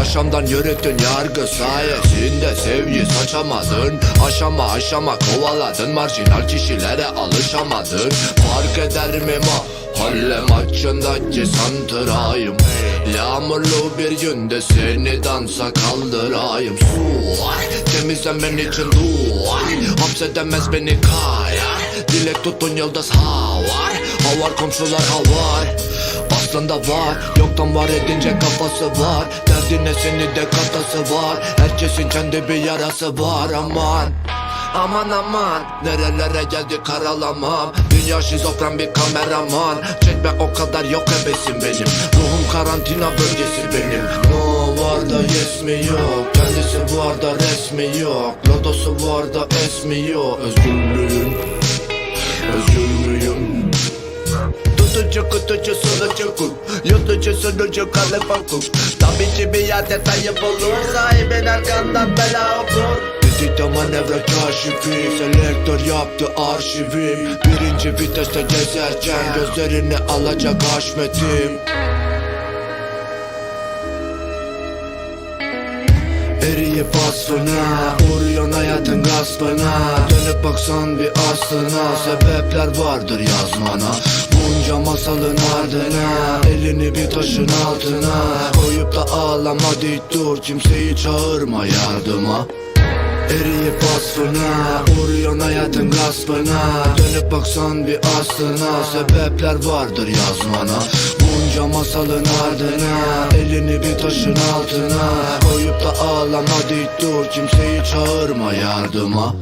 Yaşamdan yürüttün yargı sayesinde Sevgi saçamadın. Aşama aşama kovaladın Marjinal kişilere alışamadın. Fark eder mi ma Halle maçındaki santırayım Yağmurlu bir günde seni dansa kaldırayım. Su var temizlenmen için duvar Hapsedemez beni kaya. Dilek tutun yıldız havar Havar komşular havar Aslında var Yoktan var edince kafası var Derdine seni de katası var. Herkesin kendi bir yarası var. Aman Aman aman. Nerelere geldi karalamam. Dünya şizofren bir kameraman. Çekmek o kadar yok hevesim benim. Ruhum karantina bölgesi benim. No var da yes mi yok? Kendisi var da resmi yok? Lodosu var da esmiyor Özgürlüğüm Özgür müyüm? Tutucu kutucu sunucu kuk Yutucu sunucu kalıp hukuk Tabii ki bir yerde kayıp olur Sahibin arkandan bela okur. Tetikte manevra kaşifi Selektör yaptı arşivim. Birinci viteste gezerken Gözlerini alacak haşmetim. Eriyip aslına Uğruyorsun hayatın gaspına. Dönüp baksan bir aslına Sebepler vardır yazmana. Bunca masalın ardına Elini bir taşın altına da ağlama dik dur Kimseyi çağırma yardıma. Eriyip aslına Uğruyorsun hayatın gaspına Dönüp baksan bir aslına Sebepler vardır yazmana. Bunca masalın ardına Elini bir taşın altına. Koyup da ağlama dik dur Kimseyi çağırma yardıma